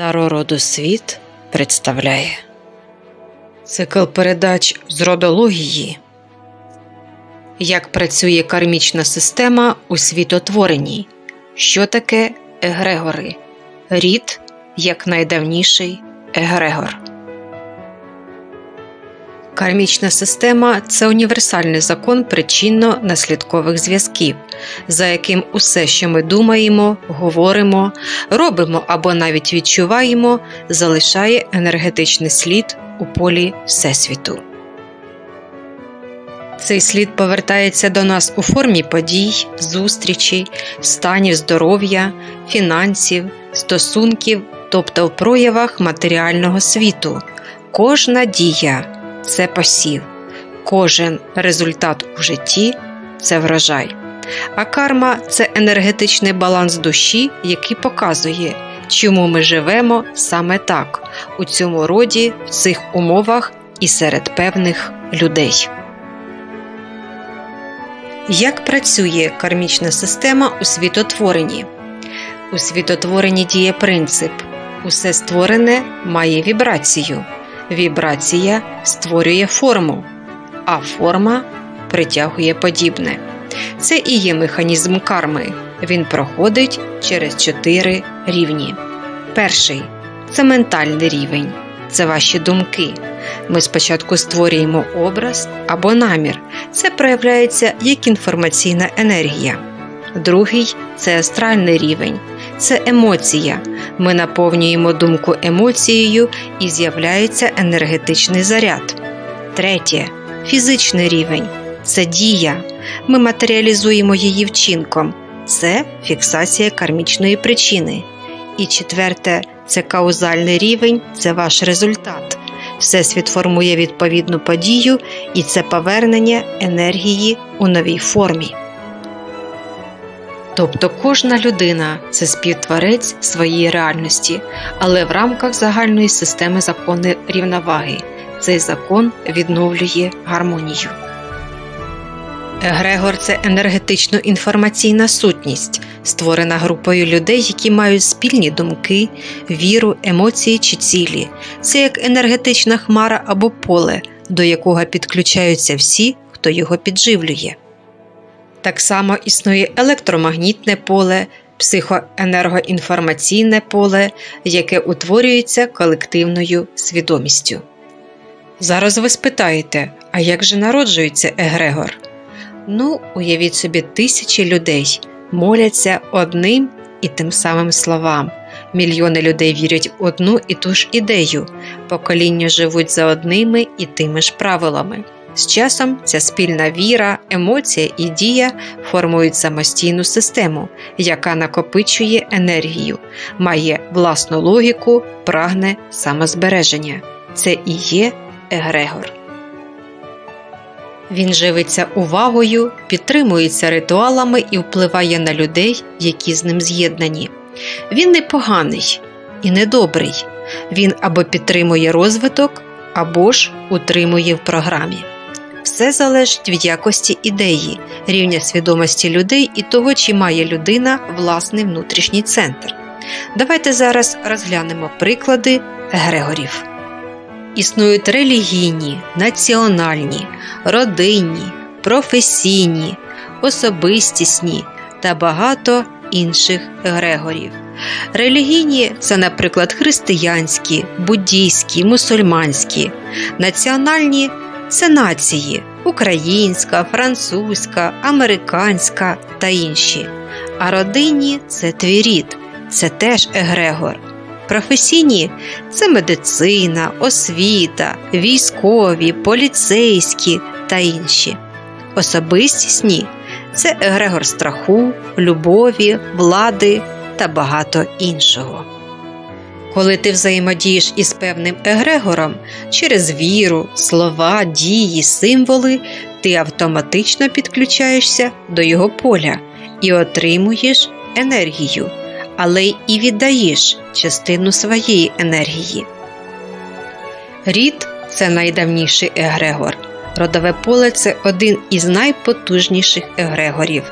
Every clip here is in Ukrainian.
Таро роду світ представляє цикл передач з родології. Як працює кармічна система у світотворенні? Що таке егрегори? Рід як найдавніший егрегор. Кармічна система це універсальний закон причинно-наслідкових зв'язків, за яким усе, що ми думаємо, говоримо, робимо або навіть відчуваємо, залишає енергетичний слід у полі Всесвіту. Цей слід повертається до нас у формі подій, зустрічей, станів здоров'я, фінансів, стосунків, тобто в проявах матеріального світу. Кожна дія це посів, кожен результат у житті це врожай. А карма це енергетичний баланс душі, який показує, чому ми живемо саме так, у цьому роді, в цих умовах і серед певних людей. Як працює кармічна система у світотворенні? У світотворенні діє принцип усе створене має вібрацію. Вібрація створює форму, а форма притягує подібне. Це і є механізм карми. Він проходить через чотири рівні. Перший це ментальний рівень, це ваші думки. Ми спочатку створюємо образ або намір. Це проявляється як інформаційна енергія. Другий це астральний рівень, це емоція. Ми наповнюємо думку емоцією і з'являється енергетичний заряд. Третє фізичний рівень це дія. Ми матеріалізуємо її вчинком, це фіксація кармічної причини. І четверте це каузальний рівень, це ваш результат. Всесвіт формує відповідну подію, і це повернення енергії у новій формі. Тобто кожна людина це співтворець своєї реальності, але в рамках загальної системи закону рівноваги цей закон відновлює гармонію. Егрегор це енергетично інформаційна сутність, створена групою людей, які мають спільні думки, віру, емоції чи цілі. Це як енергетична хмара або поле, до якого підключаються всі, хто його підживлює. Так само існує електромагнітне поле, психоенергоінформаційне поле, яке утворюється колективною свідомістю. Зараз ви спитаєте, а як же народжується Егрегор? Ну, уявіть собі, тисячі людей моляться одним і тим самим словам. Мільйони людей вірять в одну і ту ж ідею, покоління живуть за одними і тими ж правилами. З часом ця спільна віра, емоція і дія формують самостійну систему, яка накопичує енергію, має власну логіку, прагне самозбереження. Це і є егрегор. Він живиться увагою, підтримується ритуалами і впливає на людей, які з ним з'єднані. Він не поганий і не добрий. Він або підтримує розвиток, або ж утримує в програмі. Все залежить від якості ідеї, рівня свідомості людей і того, чи має людина власний внутрішній центр. Давайте зараз розглянемо приклади егрегорів. Існують релігійні, національні, родинні, професійні, особистісні та багато інших егрегорів. Релігійні це, наприклад, християнські, буддійські, мусульманські, національні це нації українська, французька, американська та інші. А родинні це твій рід, це теж егрегор. Професійні це медицина, освіта, військові, поліцейські та інші. Особистісні це егрегор страху, любові, влади та багато іншого. Коли ти взаємодієш із певним егрегором через віру, слова, дії, символи, ти автоматично підключаєшся до його поля і отримуєш енергію, але й віддаєш частину своєї енергії. Рід це найдавніший егрегор. Родове поле це один із найпотужніших егрегорів,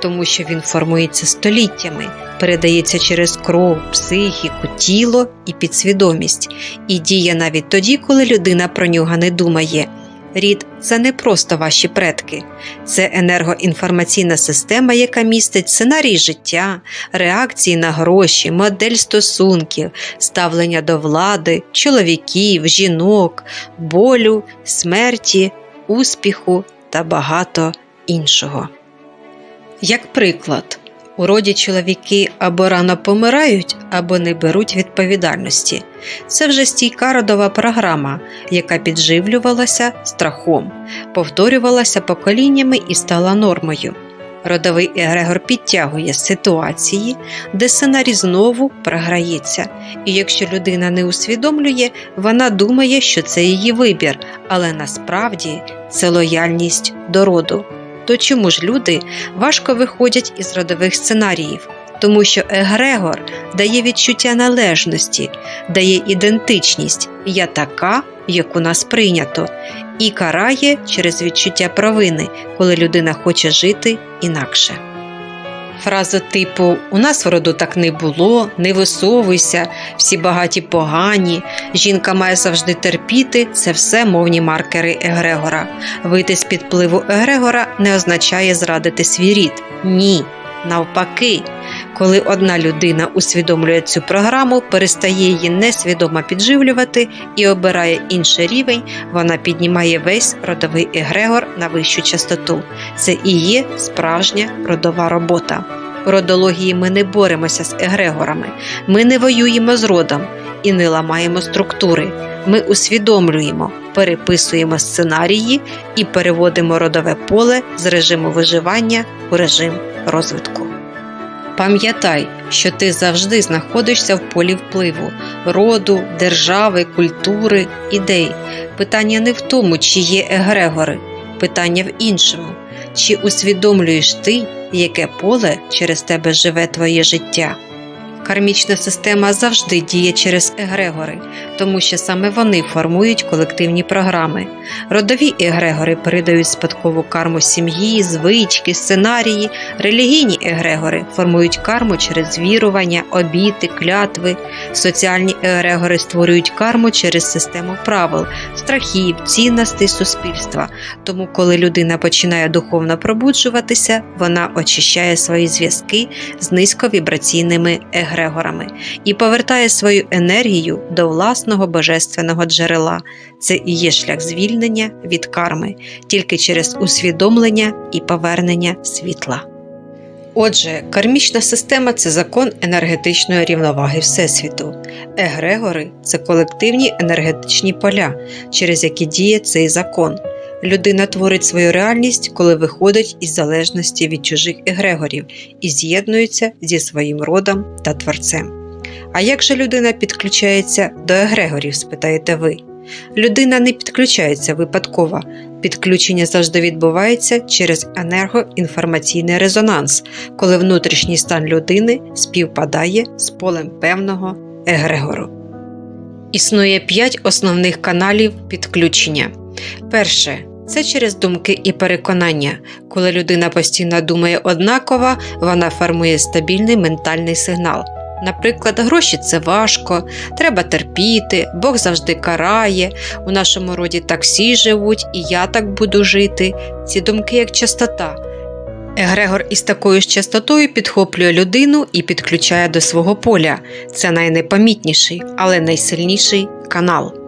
тому що він формується століттями, передається через кров, психіку, тіло і підсвідомість, і діє навіть тоді, коли людина про нього не думає. Рід це не просто ваші предки, це енергоінформаційна система, яка містить сценарій життя, реакції на гроші, модель стосунків, ставлення до влади, чоловіків, жінок, болю, смерті, успіху та багато іншого. Як приклад, у роді чоловіки або рано помирають, або не беруть відповідальності. Це вже стійка родова програма, яка підживлювалася страхом, повторювалася поколіннями і стала нормою. Родовий егрегор підтягує ситуації, де сценарій знову програється, і якщо людина не усвідомлює, вона думає, що це її вибір, але насправді це лояльність до роду. То чому ж люди важко виходять із родових сценаріїв? Тому що егрегор дає відчуття належності, дає ідентичність я така, яку нас прийнято, і карає через відчуття провини, коли людина хоче жити інакше. Фраза типу У нас в роду так не було, не висовуйся, всі багаті погані, жінка має завжди терпіти це все мовні маркери Егрегора. Вийти з під впливу Егрегора не означає зрадити свій рід. Ні. Навпаки, коли одна людина усвідомлює цю програму, перестає її несвідомо підживлювати і обирає інший рівень, вона піднімає весь родовий егрегор на вищу частоту. Це і є справжня родова робота. У родології ми не боремося з егрегорами, ми не воюємо з родом і не ламаємо структури. Ми усвідомлюємо, переписуємо сценарії і переводимо родове поле з режиму виживання у режим розвитку. Пам'ятай, що ти завжди знаходишся в полі впливу роду, держави, культури, ідей. Питання не в тому, чи є егрегори, питання в іншому, чи усвідомлюєш ти, яке поле через тебе живе твоє життя. Кармічна система завжди діє через егрегори, тому що саме вони формують колективні програми. Родові егрегори передають спадкову карму сім'ї, звички, сценарії, релігійні егрегори формують карму через вірування, обіти, клятви. Соціальні егрегори створюють карму через систему правил, страхів, цінностей суспільства. Тому, коли людина починає духовно пробуджуватися, вона очищає свої зв'язки з низьковібраційними егрегорами і повертає свою енергію до власного божественного джерела. Це і є шлях звільнення від карми, тільки через усвідомлення і повернення світла. Отже, кармічна система це закон енергетичної рівноваги Всесвіту. Егрегори це колективні енергетичні поля, через які діє цей закон. Людина творить свою реальність, коли виходить із залежності від чужих егрегорів і з'єднується зі своїм родом та творцем. А як же людина підключається до егрегорів, спитаєте ви? Людина не підключається випадково. Підключення завжди відбувається через енергоінформаційний резонанс, коли внутрішній стан людини співпадає з полем певного егрегору. Існує п'ять основних каналів підключення. Перше це через думки і переконання. Коли людина постійно думає однаково, вона формує стабільний ментальний сигнал. Наприклад, гроші це важко, треба терпіти, Бог завжди карає, у нашому роді так всі живуть, і я так буду жити. Ці думки як частота. Егрегор із такою ж частотою підхоплює людину і підключає до свого поля. Це найнепомітніший, але найсильніший канал.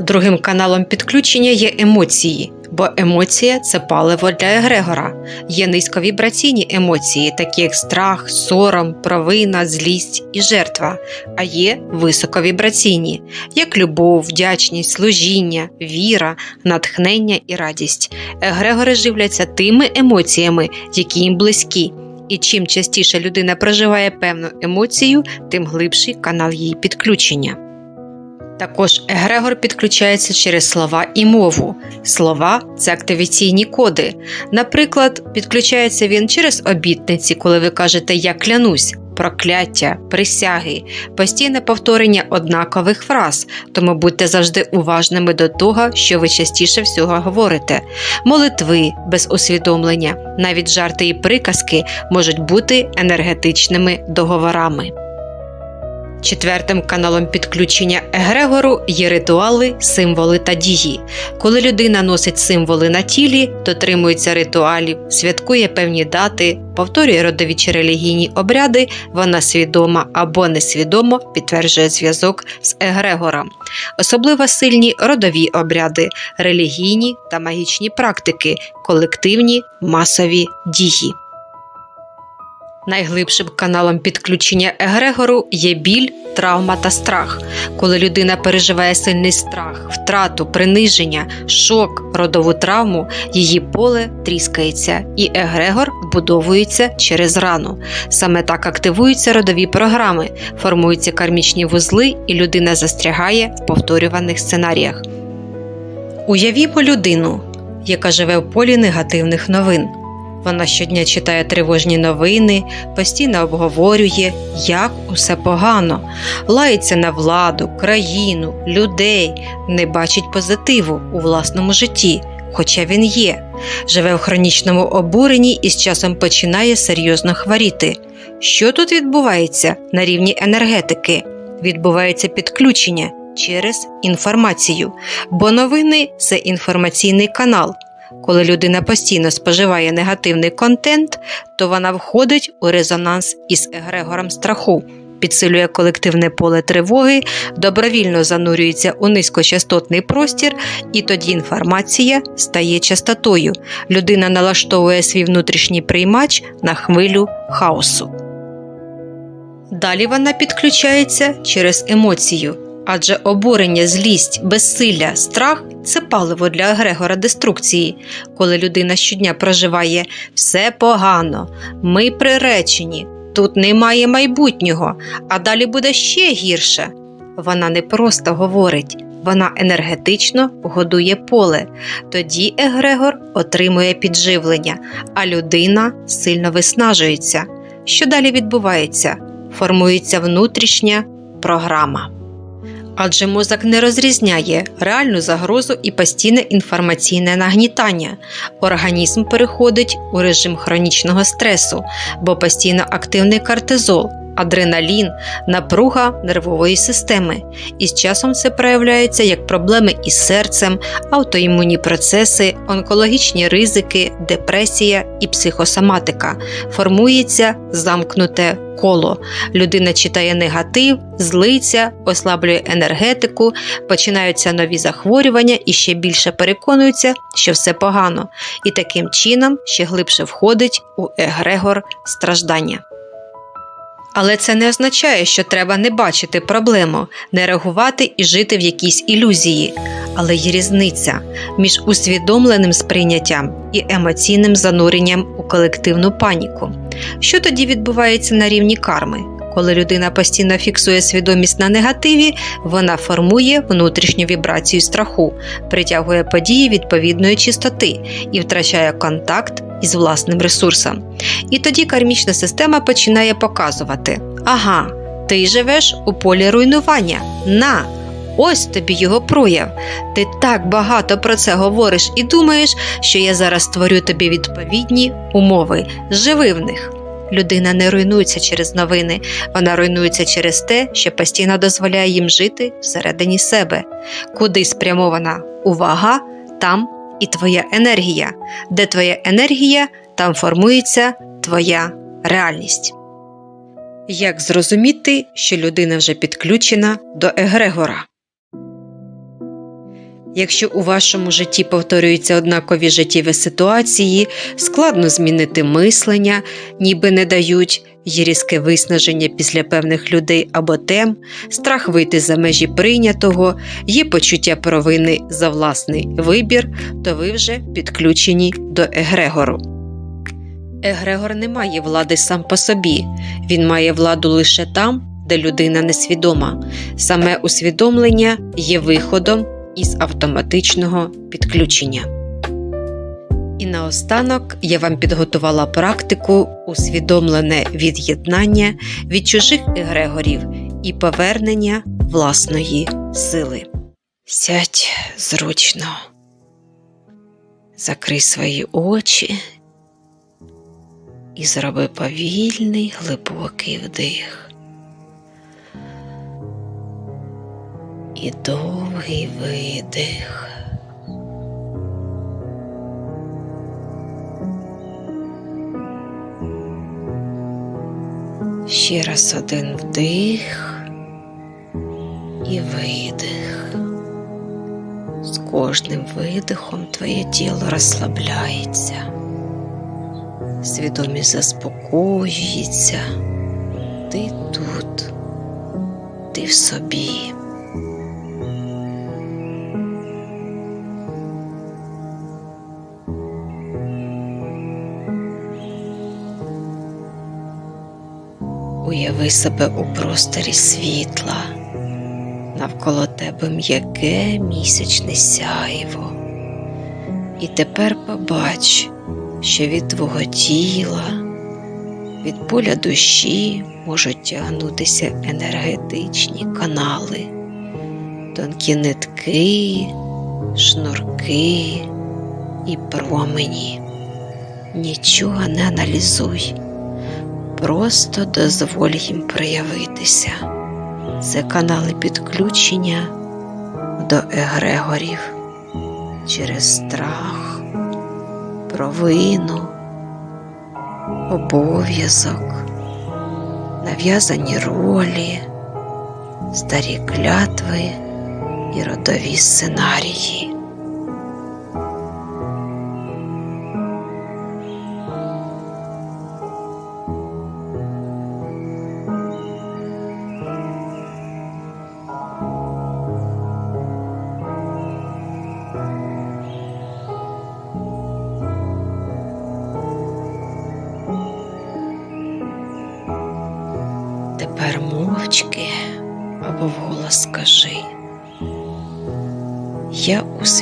Другим каналом підключення є емоції, бо емоція це паливо для егрегора. Є низьковібраційні емоції, такі як страх, сором, провина, злість і жертва, а є високовібраційні, як любов, вдячність, служіння, віра, натхнення і радість. Егрегори живляться тими емоціями, які їм близькі. І чим частіше людина проживає певну емоцію, тим глибший канал її підключення. Також егрегор підключається через слова і мову. Слова це активаційні коди. Наприклад, підключається він через обітниці, коли ви кажете Я клянусь, прокляття, присяги, постійне повторення однакових фраз, тому будьте завжди уважними до того, що ви частіше всього говорите. Молитви без усвідомлення, навіть жарти і приказки можуть бути енергетичними договорами. Четвертим каналом підключення Егрегору є ритуали, символи та дії. Коли людина носить символи на тілі, дотримується ритуалів, святкує певні дати, повторює родові чи релігійні обряди, вона свідомо або несвідомо підтверджує зв'язок з Егрегором. Особливо сильні родові обряди, релігійні та магічні практики, колективні масові дії. Найглибшим каналом підключення Егрегору є біль, травма та страх. Коли людина переживає сильний страх, втрату, приниження, шок, родову травму, її поле тріскається, і Егрегор вбудовується через рану. Саме так активуються родові програми, формуються кармічні вузли, і людина застрягає в повторюваних сценаріях. Уявімо людину, яка живе в полі негативних новин. Вона щодня читає тривожні новини, постійно обговорює, як усе погано, лається на владу, країну, людей, не бачить позитиву у власному житті, хоча він є, живе в хронічному обуренні і з часом починає серйозно хворіти. Що тут відбувається на рівні енергетики? Відбувається підключення через інформацію, бо новини це інформаційний канал. Коли людина постійно споживає негативний контент, то вона входить у резонанс із егрегором страху, підсилює колективне поле тривоги, добровільно занурюється у низькочастотний простір, і тоді інформація стає частотою. Людина налаштовує свій внутрішній приймач на хвилю хаосу. Далі вона підключається через емоцію. Адже обурення, злість, безсилля, страх це паливо для егрегора деструкції, коли людина щодня проживає все погано, ми приречені, тут немає майбутнього, а далі буде ще гірше. Вона не просто говорить, вона енергетично годує поле. Тоді егрегор отримує підживлення, а людина сильно виснажується. Що далі відбувається? Формується внутрішня програма адже мозок не розрізняє реальну загрозу і постійне інформаційне нагнітання. Організм переходить у режим хронічного стресу, бо постійно активний кортизол. Адреналін, напруга нервової системи, і з часом це проявляється як проблеми із серцем, аутоімунні процеси, онкологічні ризики, депресія і психосоматика. Формується замкнуте коло. Людина читає негатив, злиться, ослаблює енергетику, починаються нові захворювання і ще більше переконується, що все погано, і таким чином ще глибше входить у егрегор страждання. Але це не означає, що треба не бачити проблему, не реагувати і жити в якійсь ілюзії. Але є різниця між усвідомленим сприйняттям і емоційним зануренням у колективну паніку. Що тоді відбувається на рівні карми? Коли людина постійно фіксує свідомість на негативі, вона формує внутрішню вібрацію страху, притягує події відповідної чистоти і втрачає контакт із власним ресурсом. І тоді кармічна система починає показувати: ага, ти живеш у полі руйнування. На! Ось тобі його прояв. Ти так багато про це говориш і думаєш, що я зараз створю тобі відповідні умови. Живи в них. Людина не руйнується через новини, вона руйнується через те, що постійно дозволяє їм жити всередині себе. Куди спрямована увага, там і твоя енергія. Де твоя енергія, там формується твоя реальність. Як зрозуміти, що людина вже підключена до Егрегора? Якщо у вашому житті повторюються однакові життєві ситуації, складно змінити мислення, ніби не дають, є різке виснаження після певних людей або тем, страх вийти за межі прийнятого, є почуття провини за власний вибір, то ви вже підключені до Егрегору. Егрегор не має влади сам по собі, він має владу лише там, де людина несвідома. Саме усвідомлення є виходом із автоматичного підключення. І наостанок я вам підготувала практику усвідомлене від'єднання від чужих егрегорів і повернення власної сили. Сядь зручно, закрий свої очі і зроби повільний глибокий вдих. І довгий видих. Ще раз один вдих і видих. З кожним видихом твоє тіло розслабляється, свідомість заспокоюється, ти тут, ти в собі. Уяви себе у просторі світла, навколо тебе м'яке місячне сяйво. І тепер побач, що від твого тіла, від поля душі можуть тягнутися енергетичні канали, тонкі нитки, шнурки і промені. Нічого не аналізуй. Просто дозволь їм проявитися. Це канали підключення до егрегорів через страх, провину, обов'язок, нав'язані ролі, старі клятви і родові сценарії.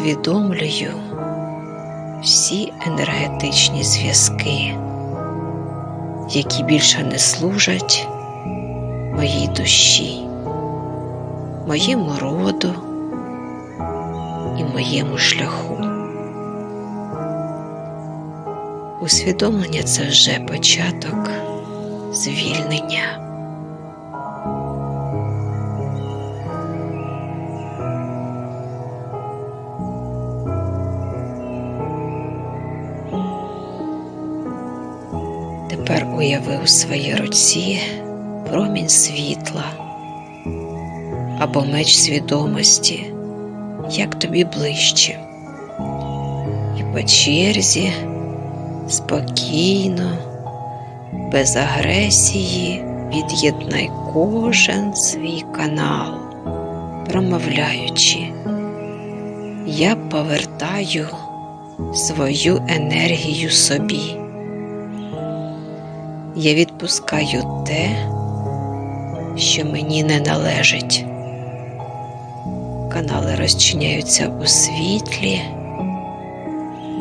Усвідомлюю всі енергетичні зв'язки, які більше не служать моїй душі, моєму роду і моєму шляху. Усвідомлення це вже початок звільнення. У своїй руці промінь світла або меч свідомості, як тобі ближче. І по черзі спокійно, без агресії від'єднай кожен свій канал, промовляючи, я повертаю свою енергію собі. Я відпускаю те, що мені не належить. Канали розчиняються у світлі,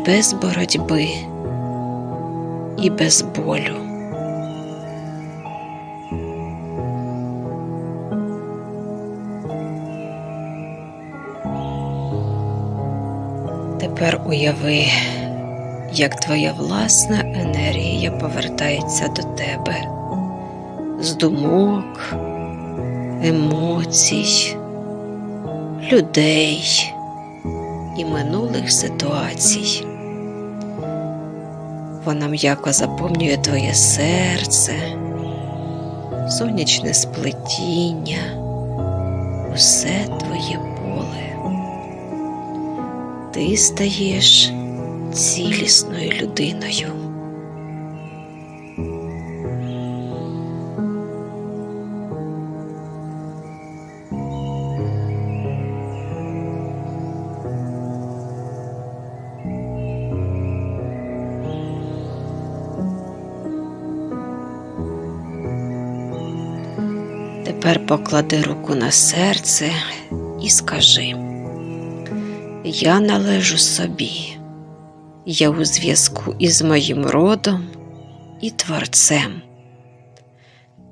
без боротьби і без болю. Тепер уяви, як твоя власна енергія повертається до тебе з думок, емоцій, людей і минулих ситуацій. Вона м'яко заповнює твоє серце, сонячне сплетіння, усе твоє поле. Ти стаєш цілісною людиною. Тепер поклади руку на серце і скажи: Я належу собі, я у зв'язку із моїм родом і творцем.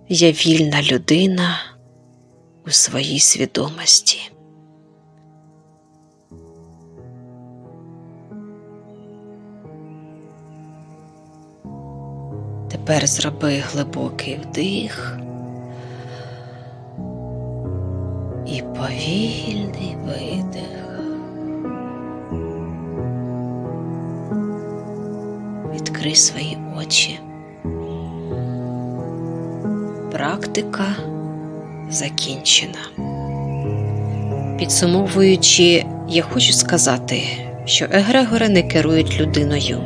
Я вільна людина у своїй свідомості. Тепер зроби глибокий вдих і повільний Відкрий свої очі. Практика закінчена. Підсумовуючи, я хочу сказати, що егрегори не керують людиною.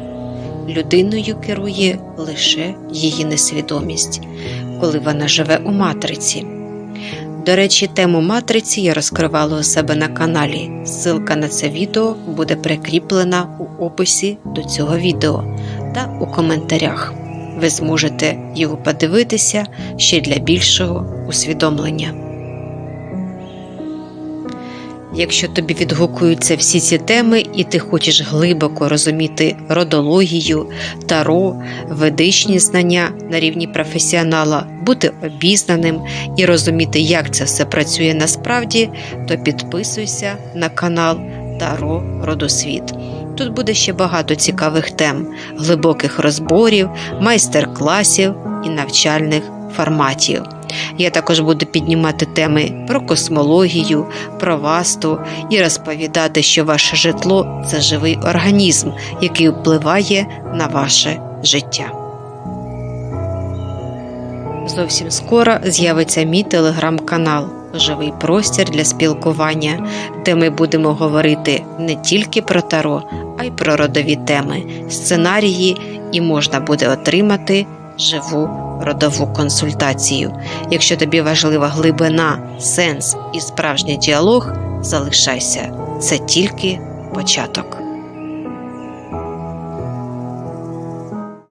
Людиною керує лише її несвідомість, коли вона живе у матриці. До речі, тему матриці я розкривала у себе на каналі. Ссылка на це відео буде прикріплена у описі до цього відео та у коментарях. Ви зможете його подивитися ще для більшого усвідомлення. Якщо тобі відгукуються всі ці теми, і ти хочеш глибоко розуміти родологію, таро, ведичні знання на рівні професіонала, бути обізнаним і розуміти, як це все працює насправді, то підписуйся на канал Таро Родосвіт. Тут буде ще багато цікавих тем, глибоких розборів, майстер-класів і навчальних форматів. Я також буду піднімати теми про космологію, про васту і розповідати, що ваше житло це живий організм, який впливає на ваше життя. Зовсім скоро з'явиться мій телеграм-канал Живий простір для спілкування, де ми будемо говорити не тільки про таро, а й про родові теми, сценарії, і можна буде отримати живу родову консультацію. Якщо тобі важлива глибина, сенс і справжній діалог, залишайся. Це тільки початок.